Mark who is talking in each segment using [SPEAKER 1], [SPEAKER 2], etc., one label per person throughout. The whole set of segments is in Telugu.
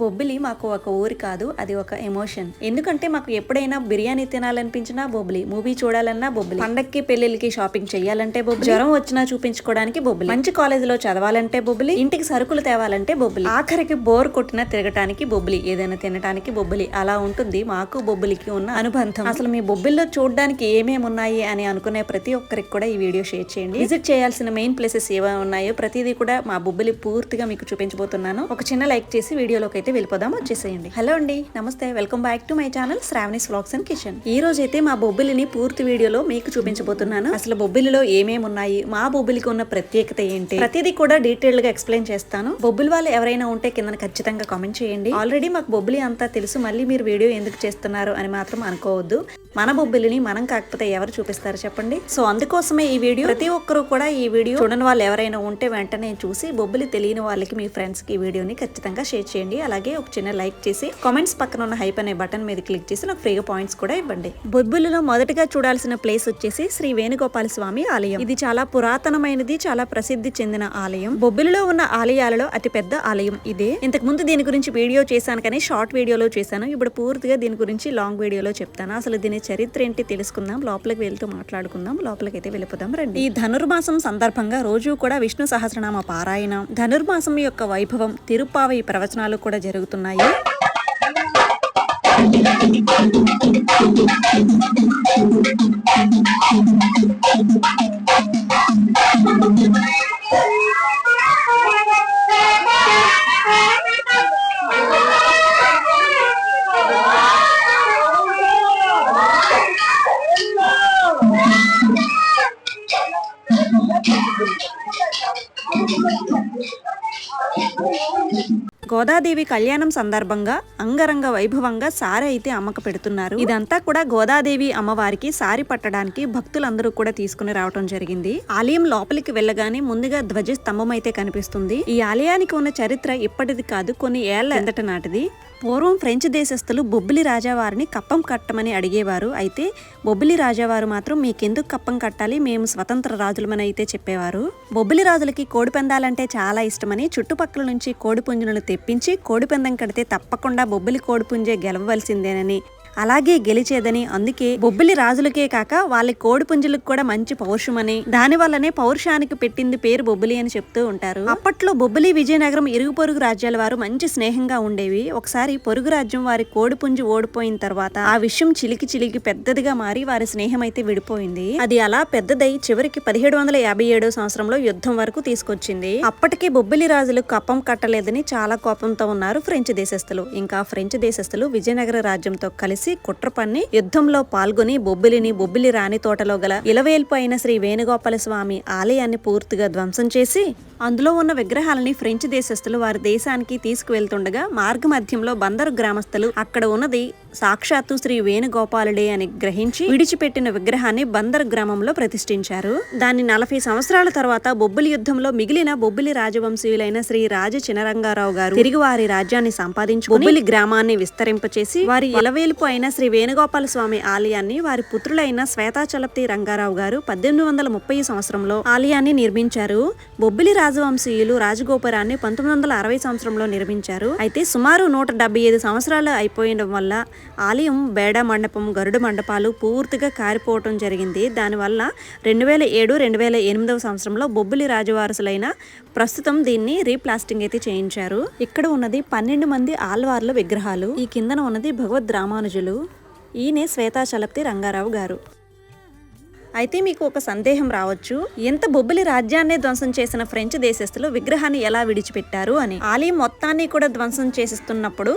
[SPEAKER 1] బొబ్బిలి మాకు ఒక ఊరి కాదు అది ఒక ఎమోషన్ ఎందుకంటే మాకు ఎప్పుడైనా బిర్యానీ తినాలనిపించినా బొబ్బిలి మూవీ చూడాలన్నా బొబ్బిలి. పండక్కి పెళ్ళిళ్ళకి షాపింగ్ చేయాలంటే బొబ్బిలి. జ్వరం వచ్చినా చూపించుకోవడానికి బొబ్బిలి. మంచి కాలేజీలో చదవాలంటే బొబ్బిలి. ఇంటికి సరుకులు తేవాలంటే బొబ్బిలి. ఆఖరికి బోర్ కొట్టినా తిరగటానికి బొబ్బిలి. ఏదైనా తినటానికి బొబ్బిలి. అలా ఉంటుంది మాకు బొబ్బిలికి ఉన్న అనుబంధం. అసలు మీ బొబ్బిల్లో చూడడానికి ఏమేమి ఉన్నాయి అని అనుకునే ప్రతి ఒక్కరికి కూడా ఈ వీడియో షేర్ చేయండి. విజిట్ చేయాల్సిన మెయిన్ ప్లేసెస్ ఏమేమి ఉన్నాయో ప్రతిదీ కూడా మా బొబ్బిలి పూర్తిగా మీకు చూపించబోతున్నాను. ఒక చిన్న లైక్ చేసి వీడియోలోకి అయితే వెళ్ళిపోదాం వచ్చేసేయండి. హలో అండి నమస్తే. Welcome back to my channel Shravani's vlogs and kitchen. ఈ రోజు అయితే మా బొబ్బిలిని పూర్తి వీడియోలో మీకు చూపించబోతున్నాను. అసలు బొబ్బిలిలో ఏమేమి ఉన్నాయి మా బొబ్బిలికి ఉన్న ప్రత్యేకత ఏంటి? ప్రతిదీ కూడా డీటెయిల్గా ఎక్స్ప్లెయిన్ చేస్తాను. బొబ్బిలి వాళ్ళు ఎవరైనా ఉంటే కింద ఖచ్చితంగా కామెంట్ చేయండి. ఆల్రెడీ మాకు బొబ్బిలి అంతా తెలుసు మళ్ళీ మీరు వీడియో ఎందుకు చేస్తున్నారు అని మాత్రం అనుకోవద్దు. మన బొబ్బిలిని మనం కాకపోతే ఎవరు చూపిస్తారు చెప్పండి? సో అందుకోసమే ఈ వీడియో. ప్రతి ఒక్కరు కూడా ఈ వీడియో చూడని వాళ్ళు ఎవరైనా ఉంటే వెంటనే చూసి బొబ్బిలి తెలియని వాళ్ళకి మీ ఫ్రెండ్స్కి ఈ వీడియోని ఖచ్చితంగా షేర్ చేయండి. అలాగే ఒక చిన్న లైక్ చేసి కామెంట్స్ పక్కన ఉన్న హైప్ అనే బటన్ మీద క్లిక్ చేసి నాకు ఫ్రీగా పాయింట్స్ కూడా ఇవ్వండి. బొబ్బిలిలో మొదటగా చూడాల్సిన ప్లేస్ వచ్చేసి శ్రీ వేణుగోపాల స్వామి ఆలయం. ఇది చాలా పురాతనమైనది చాలా ప్రసిద్ధి చెందిన ఆలయం. బొబ్బిలిలో ఉన్న ఆలయాలలో అతి పెద్ద ఆలయం ఇదే. ఇంతకు ముందు దీని గురించి వీడియో చేశాను కానీ షార్ట్ వీడియోలో చేశాను. ఇప్పుడు పూర్తిగా దీని గురించి లాంగ్ వీడియోలో చెప్తాను. అసలు దీని చరిత్ర ఏంటి తెలుసుకుందాం. లోపలికి వెళ్తూ మాట్లాడుకుందాం. లోపలికైతే వెళ్ళిపోదాం. రండి. ఈ ధనుర్మాసం సందర్భంగా రోజు కూడా విష్ణు సహస్రనామ పారాయణం. ధనుర్మాసం యొక్క వైభవం తిరుపావై ప్రవచనాలు కూడా జరుగుతున్నాయి. గోదాదేవి కళ్యాణం సందర్భంగా అంగరంగ వైభవంగా సారి అయితే అమ్మక పెడుతున్నారు. ఇదంతా కూడా గోదాదేవి అమ్మవారికి సారి పట్టడానికి భక్తులందరూ కూడా తీసుకుని రావటం జరిగింది. ఆలయం లోపలికి వెళ్ళగానే ముందుగా ధ్వజ స్తంభం అయితే కనిపిస్తుంది. ఈ ఆలయానికి ఉన్న చరిత్ర ఇప్పటిది కాదు కొన్ని ఏళ్ళ ఎందట నాటిది. పూర్వం ఫ్రెంచ్ దేశస్థులు బొబ్బిలి రాజావారిని కప్పం కట్టమని అడిగేవారు. అయితే బొబ్బిలి రాజావారు మాత్రం మీకెందుకు కప్పం కట్టాలి? మేము స్వతంత్ర రాజులమని అయితే చెప్పేవారు. బొబ్బిలి రాజులకి కోడి పందాలంటే చాలా ఇష్టమని చుట్టుపక్కల నుంచి కోడి పుంజులను తెప్పించి కోడి పందెం కడితే తప్పకుండా బొబ్బిలి కోడి పుంజే గెలవవలసిందేనని అలాగే గెలిచేదని. అందుకే బొబ్బిలి రాజులకే కాక వాళ్ళ కోడి పుంజులకు కూడా మంచి పౌరుషమని దాని వల్లనే పౌరుషానికి పెట్టింది పేరు బొబ్బిలి అని చెప్తూ ఉంటారు. అప్పట్లో బొబ్బిలి విజయనగరం ఇరుగు పొరుగు రాజ్యాల వారు మంచి స్నేహంగా ఉండేవి. ఒకసారి పొరుగు రాజ్యం వారి కోడి పుంజు ఓడిపోయిన తర్వాత ఆ విషయం చిలికి చిలికి పెద్దదిగా మారి వారి స్నేహం అయితే విడిపోయింది. అది అలా పెద్దదై చివరికి పదిహేడు వందల యాభై ఏడో సంవత్సరంలో యుద్ధం వరకు తీసుకొచ్చింది. అప్పటికే బొబ్బిలి రాజులు కప్పం కట్టలేదని చాలా కోపంతో ఉన్నారు ఫ్రెంచ్ దేశస్థులు. ఇంకా ఫ్రెంచ్ దేశస్థులు విజయనగర రాజ్యంతో కలిసి కుట్ర పన్ని యుద్ధంలో పాల్గొని బొబ్బిలిని బొబ్బిలి రాణి తోటలో గల ఇలవేల్పు అయిన శ్రీ వేణుగోపాల స్వామి ఆలయాన్ని పూర్తిగా ధ్వంసం చేసి అందులో ఉన్న విగ్రహాలని ఫ్రెంచ్ దేశస్థులు వారి దేశానికి తీసుకువెళ్తుండగా మార్గ మధ్యంలో బందరు గ్రామస్తులు అక్కడ ఉన్నది సాక్షాత్తు శ్రీ వేణుగోపాలుడే అని గ్రహించి విడిచిపెట్టిన విగ్రహాన్ని బందర్ గ్రామంలో ప్రతిష్ఠించారు. దాన్ని నలభై సంవత్సరాల తర్వాత బొబ్బిలి యుద్ధంలో మిగిలిన బొబ్బిలి రాజవంశీయులైన శ్రీ రాజ చినరంగారావు గారు తిరిగి వారి రాజ్యాన్ని సంపాదించి బొబ్బిలి గ్రామాన్ని విస్తరింపచేసి వారి ఇలవేలుపు అయిన శ్రీ వేణుగోపాల స్వామి ఆలయాన్ని వారి పుత్రులైన శ్వేతాచలప్తి రంగారావు గారు పద్దెనిమిది వందల ముప్పై సంవత్సరంలో ఆలయాన్ని నిర్మించారు. బొబ్బిలి రాజవంశీయులు రాజగోపురాన్ని పంతొమ్మిది వందల అరవై సంవత్సరంలో నిర్మించారు. అయితే సుమారు నూట డెబ్బై ఐదు సంవత్సరాలు అయిపోయడం వల్ల ఆలయం బేడ మండపం గరుడు మండపాలు పూర్తిగా కారిపోవటం జరిగింది. దానివల్ల రెండు వేల ఏడు రెండు వేల ఎనిమిదవ సంవత్సరంలో బొబ్బిలి రాజవారసులైన ప్రస్తుతం దీన్ని రీప్లాస్టింగ్ అయితే చేయించారు. ఇక్కడ ఉన్నది పన్నెండు మంది ఆల్వార్ల విగ్రహాలు. ఈ కిందన ఉన్నది భగవద్ రామానుజులు. ఈయనే శ్వేతాచలప్తి రంగారావు గారు. అయితే మీకు ఒక సందేహం రావచ్చు. ఎంత బొబ్బిలి రాజ్యాన్నే ధ్వంసం చేసిన ఫ్రెంచ్ దేశస్థులు విగ్రహాన్ని ఎలా విడిచిపెట్టారు అని. ఆలయం మొత్తాన్ని కూడా ధ్వంసం చేసిస్తున్నప్పుడు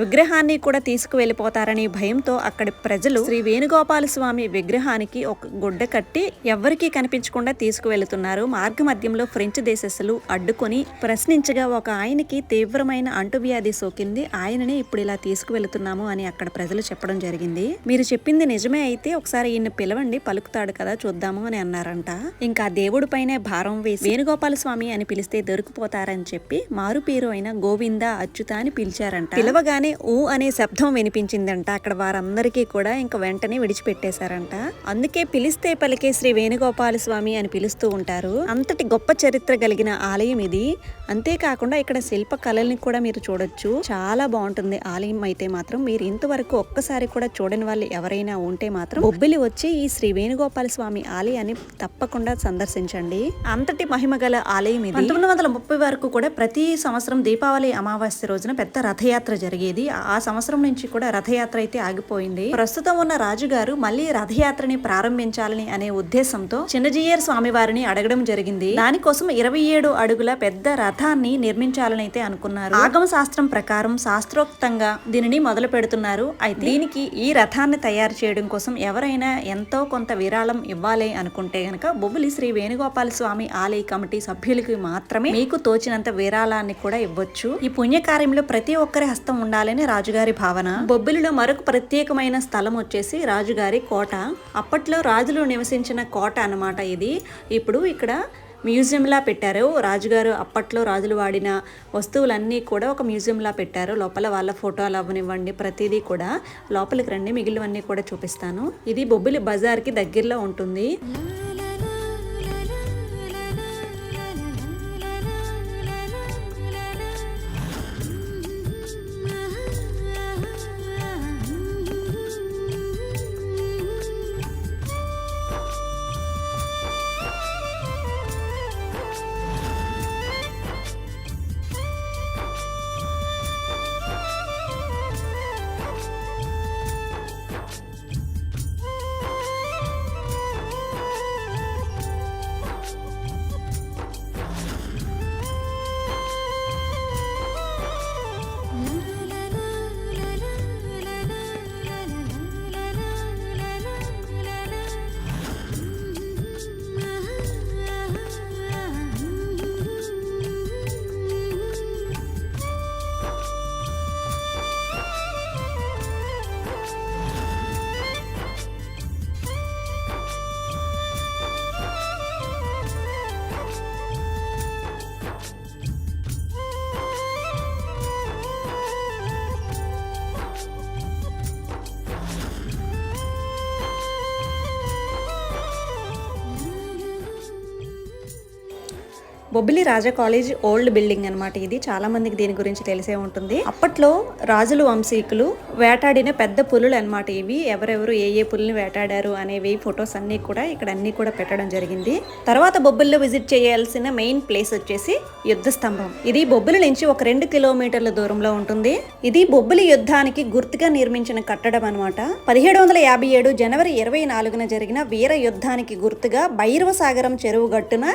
[SPEAKER 1] విగ్రహాన్ని కూడా తీసుకువెళ్ళిపోతారని భయంతో అక్కడి ప్రజలు శ్రీ వేణుగోపాల స్వామి విగ్రహానికి ఒక గుడ్డ కట్టి ఎవ్వరికీ కనిపించకుండా తీసుకువెళ్తున్నారు. మార్గ మధ్యంలో ఫ్రెంచ్ దేశస్థులు అడ్డుకొని ప్రశ్నించగా ఒక ఆయనకి తీవ్రమైన అంటువ్యాధి సోకింది. ఆయననే ఇప్పుడు ఇలా తీసుకువెళ్తున్నాము అని అక్కడ ప్రజలు చెప్పడం జరిగింది. మీరు చెప్పింది నిజమే అయితే ఒకసారి ఈయన పిలవండి పలుకుతాడు కదా చూద్దాము అని అన్నారంట. ఇంకా దేవుడి పైనే భారం వేసి వేణుగోపాల స్వామి అని పిలిస్తే దొరికిపోతారని చెప్పి మారుపేరు అయిన గోవింద అచ్యుత అని పిలిచారంట. పిలవగానే అనగానే ఊ అనే శబ్దం వినిపించిందంట. అక్కడ వారందరికీ కూడా ఇంకా వెంటనే విడిచిపెట్టేశారంట. అందుకే పిలిస్తే పలికే శ్రీ వేణుగోపాల స్వామి అని పిలుస్తూ ఉంటారు. అంతటి గొప్ప చరిత్ర కలిగిన ఆలయం ఇది. అంతేకాకుండా ఇక్కడ శిల్ప కళల్ని కూడా మీరు చూడొచ్చు. చాలా బాగుంటుంది ఆలయం అయితే మాత్రం. మీరు ఇంతవరకు ఒక్కసారి కూడా చూడని వాళ్ళు ఎవరైనా ఉంటే మాత్రం బొబ్బిలి వచ్చి ఈ శ్రీ వేణుగోపాల స్వామి ఆలయాన్ని తప్పకుండా సందర్శించండి. అంతటి మహిమ గల ఆలయం ఇది. పంతొమ్మిది వందల ముప్పై వరకు కూడా ప్రతి సంవత్సరం దీపావళి అమావాస్య రోజున పెద్ద రథయాత్ర జరిగేది. ఆ సంవత్సరం నుంచి కూడా రథయాత్ర అయితే ఆగిపోయింది. ప్రస్తుతం ఉన్న రాజుగారు మళ్ళీ రథయాత్రని ప్రారంభించాలని అనే ఉద్దేశంతో చిన్నజీయర్ స్వామి వారిని అడగడం జరిగింది. దానికోసం ఇరవై ఏడు అడుగుల పెద్ద రథాన్ని నిర్మించాలని అయితే అనుకున్నారు. ఆగమ శాస్త్రం ప్రకారం శాస్త్రోక్తంగా దీనిని మొదలు పెడుతున్నారు. అయితే దీనికి ఈ రథాన్ని తయారు చేయడం కోసం ఎవరైనా ఎంతో కొంత విరాళం ఇవ్వాలి అనుకుంటే గనక బొబ్బిలి శ్రీ వేణుగోపాల స్వామి ఆలయ కమిటీ సభ్యులకి మాత్రమే మీకు తోచినంత విరాళాన్ని కూడా ఇవ్వచ్చు. ఈ పుణ్యకార్యంలో ప్రతి ఒక్కరి హస్తం ఉండాలి ఉండాలని రాజుగారి భావన. బొబ్బిలిలో మరొక ప్రత్యేకమైన స్థలం వచ్చేసి రాజుగారి కోట. అప్పట్లో రాజులు నివసించిన కోట అన్నమాట ఇది. ఇప్పుడు ఇక్కడ మ్యూజియంలా పెట్టారు. రాజుగారు అప్పట్లో రాజులు వాడిన వస్తువులన్నీ కూడా ఒక మ్యూజియంలా పెట్టారు. లోపల వాళ్ళ ఫోటోలు అవ్వనివ్వండి ప్రతిదీ కూడా. లోపలికి రండి మిగిలినవన్నీ కూడా చూపిస్తాను. ఇది బొబ్బిలి బజార్కి దగ్గరలో ఉంటుంది. Bobbili Raja college old building అన్నమాట ఇది. చాలా మందికి దీని గురించి తెలిసే ఉంటుంది. అప్పట్లో రాజులు వంశీకులు వేటాడిన పెద్ద పులులు అన్నమాట ఇవి. ఎవరెవరు ఏ ఏ పులుని వేటాడారు అనేవి ఫొటోస్ అన్ని కూడా ఇక్కడ అన్ని కూడా పెట్టడం జరిగింది. తర్వాత బొబ్బిలిలో విజిట్ చేయాల్సిన మెయిన్ ప్లేస్ వచ్చేసి యుద్ధ స్తంభం. ఇది బొబ్బిలి నుంచి ఒక రెండు కిలోమీటర్ల దూరంలో ఉంటుంది. ఇది బొబ్బిలి యుద్ధానికి గుర్తుగా నిర్మించిన కట్టడం అన్నమాట. పదిహేడు వందల యాభై ఏడు జనవరి ఇరవై నాలుగున జరిగిన వీర యుద్ధానికి గుర్తుగా భైరవ సాగరం చెరువు గట్టున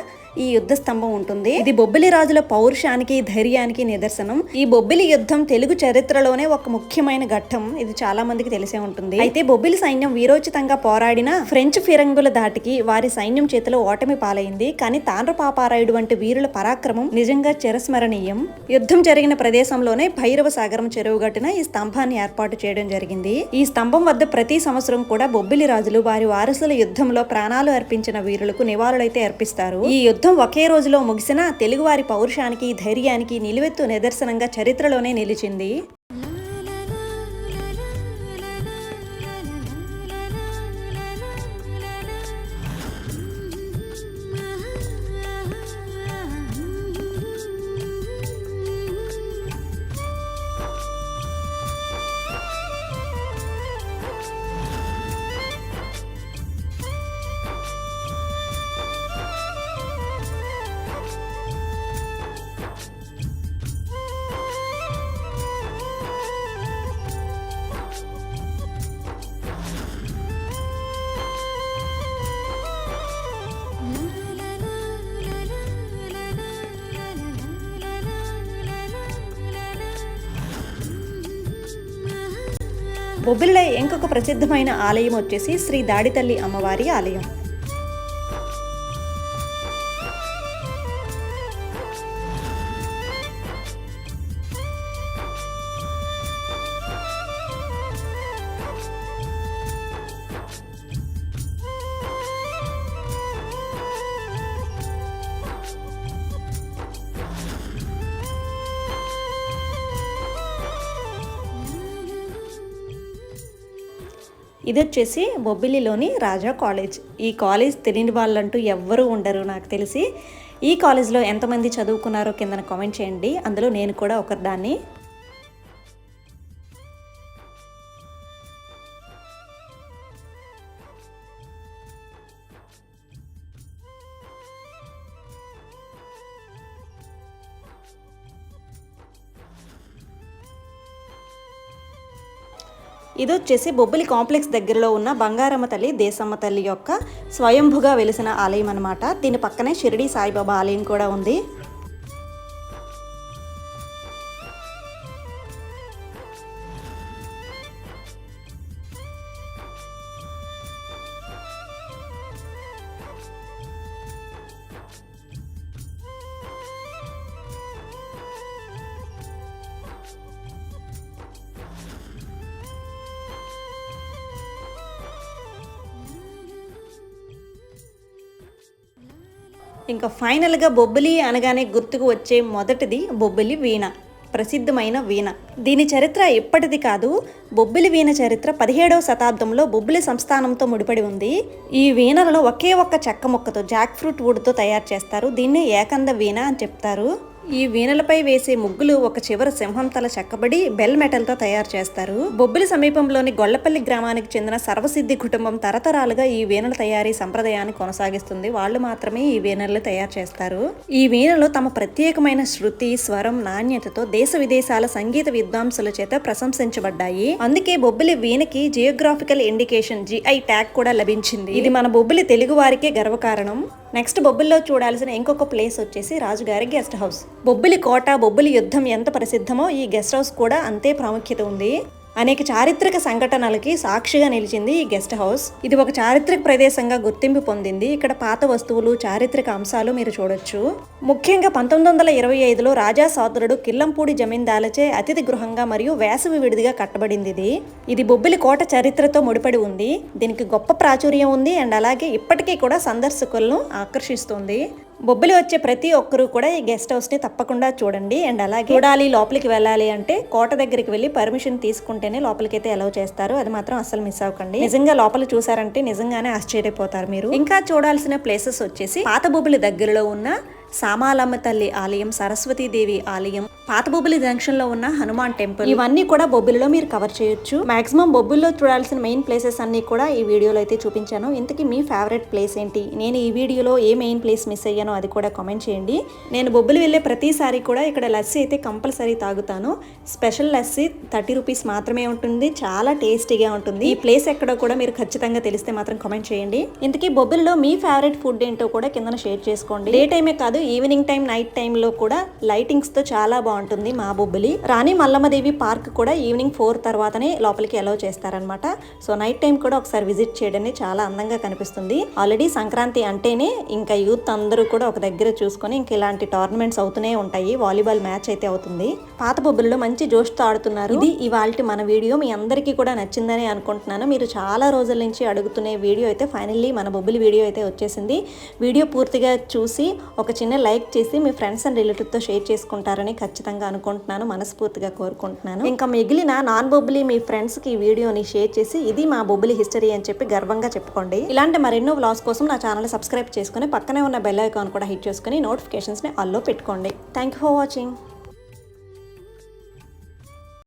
[SPEAKER 1] ఈ యుద్ధ స్తంభం ఉంటుంది. ఇది బొబ్బిలి రాజుల పౌరుషానికి ధైర్యానికి నిదర్శనం. ఈ బొబ్బిలి యుద్ధం తెలుగు చరిత్రలోనే ఒక ముఖ్యమైన ఘట్టం. ఇది చాలా మందికి తెలిసే ఉంటుంది. అయితే బొబ్బిలి సైన్యం వీరోచితంగా పోరాడిన ఫ్రెంచ్ ఫిరంగుల దాటికి వారి సైన్యం చేతిలో ఓటమి పాలైంది. కానీ తాండ్రపాపారాయుడు వంటి వీరుల పరాక్రమం నిజంగా చిరస్మరణీయం. యుద్ధం జరిగిన ప్రదేశంలోనే భైరవ సాగరం చెరువు గట్టున ఈ స్తంభాన్ని ఏర్పాటు చేయడం జరిగింది. ఈ స్తంభం వద్ద ప్రతి సంవత్సరం కూడా బొబ్బిలి రాజులు వారి వారసుల యుద్ధంలో ప్రాణాలు అర్పించిన వీరులకు నివాళులైతే అర్పిస్తారు. ఈ యుద్ధం ఒకే రోజులో ముగిసినా తెలుగువారి పౌరుషానికి ధైర్యానికి నిలువెత్తు నిదర్శనంగా చరిత్రలోనే నిలిచింది. బొబ్బిలిలో ఇంకొక ప్రసిద్ధమైన ఆలయం వచ్చేసి శ్రీ దాడితల్లి అమ్మవారి ఆలయం. ఇది వచ్చేసి బొబ్బిలిలోని రాజా కాలేజ్. ఈ కాలేజ్ తెలియని వాళ్ళంటూ ఎవ్వరూ ఉండరు నాకు తెలిసి. ఈ కాలేజ్లో ఎంతమంది చదువుకున్నారో కిందన కామెంట్ చేయండి. అందులో నేను కూడా ఒకదాన్ని ఇది వచ్చేసి బొబ్బిలి కాంప్లెక్స్ దగ్గరలో ఉన్న బంగారమ్మ తల్లి దేశమ్మ తల్లి యొక్క స్వయంభుగా వెలిసిన ఆలయం అనమాట దీని పక్కనే షిరిడి సాయిబాబా ఆలయం కూడా ఉంది. ఇంకా ఫైనల్గా బొబ్బిలి అనగానే గుర్తుకు వచ్చే మొదటిది బొబ్బిలి వీణ ప్రసిద్ధమైన వీణ. దీని చరిత్ర ఇప్పటిది కాదు బొబ్బిలి వీణ చరిత్ర పదిహేడవ శతాబ్దంలో బొబ్బిలి సంస్థానంతో ముడిపడి ఉంది. ఈ వీణలను ఒకే ఒక్క చెక్క ముక్కతో జాక్ ఫ్రూట్ వుడ్తో తయారు చేస్తారు. దీన్ని ఏకంద వీణ అని చెప్తారు. ఈ వీణలపై వేసే ముగ్గులు ఒక చివర సింహం తల చెక్కబడి బెల్ మెటల్తో తయారు చేస్తారు. బొబ్బిలి సమీపంలోని గొల్లపల్లి గ్రామానికి చెందిన సర్వసిద్ధి కుటుంబం తరతరాలుగా ఈ వీణల తయారీ సంప్రదాయాన్ని కొనసాగిస్తుంది. వాళ్ళు మాత్రమే ఈ వీణలు తయారు చేస్తారు. ఈ వీణలు తమ ప్రత్యేకమైన శృతి స్వరం నాణ్యతతో దేశ విదేశాల సంగీత విద్వాంసుల చేత ప్రశంసించబడ్డాయి. అందుకే బొబ్బిలి వీణకి జియోగ్రాఫికల్ ఇండికేషన్ జిఐ ట్యాగ్ కూడా లభించింది. ఇది మన బొబ్బిలి తెలుగు వారికే గర్వకారణం. నెక్స్ట్ బొబ్బిల్లో చూడాల్సిన ఇంకొక ప్లేస్ వచ్చేసి రాజుగారి గెస్ట్ హౌస్ బొబ్బిలి కోట బొబ్బిలి యుద్ధం ఎంత ప్రసిద్ధమో ఈ గెస్ట్ హౌస్ కూడా అంతే ప్రాముఖ్యత ఉంది. అనేక చారిత్రక సంఘటనలకి సాక్షిగా నిలిచింది ఈ గెస్ట్ హౌస్. ఇది ఒక చారిత్రక ప్రదేశంగా గుర్తింపు పొందింది. ఇక్కడ పాత వస్తువులు చారిత్రక అంశాలు మీరు చూడొచ్చు. ముఖ్యంగా పంతొమ్మిది వందల ఇరవై ఐదులో రాజా సోదరుడు కిల్లంపూడి జమీందాలచే అతిథి గృహంగా మరియు వేసవి విడిదిగా కట్టబడింది ఇది. ఇది బొబ్బిలి కోట చరిత్రతో ముడిపడి ఉంది. దీనికి గొప్ప ప్రాచుర్యం ఉంది. అండ్ అలాగే ఇప్పటికీ కూడా సందర్శకులను ఆకర్షిస్తుంది. బొబ్బిలి వచ్చే ప్రతి ఒక్కరూ కూడా ఈ గెస్ట్ హౌస్ని తప్పకుండా చూడండి. అండ్ అలాగే చూడాలి లోపలికి వెళ్ళాలి అంటే కోట దగ్గరికి వెళ్ళి పర్మిషన్ తీసుకుంటేనే లోపలికి అయితే అలౌ చేస్తారు. అది మాత్రం అస్సలు మిస్ అవ్వకండి. నిజంగా లోపల చూసారంటే నిజంగానే ఆశ్చర్యపోతారు మీరు. ఇంకా చూడాల్సిన ప్లేసెస్ వచ్చేసి పాత బొబ్బిలి దగ్గరలో ఉన్న సామాలమ్మ తల్లి ఆలయం సరస్వతీదేవి ఆలయం పాత బొబ్బిలి జంక్షన్లో ఉన్న హనుమాన్ టెంపుల్. ఇవన్నీ కూడా బొబ్బిలిలో మీరు కవర్ చేయొచ్చు. మాక్సిమం బొబ్బిల్లో చూడాల్సిన మెయిన్ ప్లేసెస్ అన్ని కూడా ఈ వీడియోలో అయితే చూపించాను. ఇంతకీ మీ ఫేవరెట్ ప్లేస్ ఏంటి? నేను ఈ వీడియోలో ఏ మెయిన్ ప్లేస్ మిస్ అయ్యానో అది కూడా కామెంట్ చేయండి. నేను బొబ్బిలి వెళ్ళే ప్రతిసారి కూడా ఇక్కడ లస్సీ అయితే కంపల్సరీ తాగుతాను. స్పెషల్ లస్సీ థర్టీ రూపీస్ మాత్రమే ఉంటుంది. చాలా టేస్టీగా ఉంటుంది. ఈ ప్లేస్ ఎక్కడో కూడా మీరు ఖచ్చితంగా తెలిస్తే మాత్రం కామెంట్ చేయండి. ఇంతకీ బొబ్బిలిలో మీ ఫేవరెట్ ఫుడ్ ఏంటో కూడా కింద షేర్ చేసుకోండి. డే టైమే కాదు ఈవినింగ్ టైం నైట్ టైంలో కూడా లైటింగ్స్తో చాలా బాగుంటుంది మా బొబ్బిలి. రాణి మల్లమ్మదేవి పార్క్ కూడా ఈవినింగ్ ఫోర్ తర్వాతనే లోపలికి అలౌ చేస్తారనమాట సో నైట్ టైం కూడా ఒకసారి విజిట్ చేయడానికి చాలా అందంగా కనిపిస్తుంది. ఆల్రెడీ సంక్రాంతి అంటేనే ఇంకా యూత్ అందరూ కూడా ఒక దగ్గర చూసుకొని ఇంక ఇలాంటి టోర్నమెంట్స్ అవుతూనే ఉంటాయి. వాలీబాల్ మ్యాచ్ అయితే అవుతుంది. పాత బొబ్బిల్లో మంచి జోష్తో ఆడుతున్నారు. ఇది ఇవాళ మన వీడియో మీ అందరికీ కూడా నచ్చిందని అనుకుంటున్నాను. మీరు చాలా రోజుల నుంచి అడుగుతున్న వీడియో అయితే ఫైనల్లీ మన బొబ్బిలి వీడియో అయితే వచ్చేసింది. వీడియో పూర్తిగా చూసి ఒక చిన్న లైక్ చేసి మీ ఫ్రెండ్స్ అండ్ రిలేటివ్తో షేర్ చేసుకుంటారని ఖచ్చితంగా అనుకుంటున్నాను. మనస్ఫూర్తిగా కోరుకుంటున్నాను. ఇంకా మిగిలిన నాన్ బొబ్బిలి మీ ఫ్రెండ్స్కి ఈ వీడియోని షేర్ చేసి ఇది మా బొబ్బిలి హిస్టరీ అని చెప్పి గర్వంగా చెప్పుకోండి. ఇలాంటి మరెన్నో వ్లాగ్స్ కోసం నా ఛానల్ సబ్స్క్రైబ్ చేసుకుని పక్కనే ఉన్న బెల్ ఐకాన్ కూడా హిట్ చేసుకుని నోటిఫికేషన్స్ని ఆల్లో పెట్టుకోండి. Thank you for watching.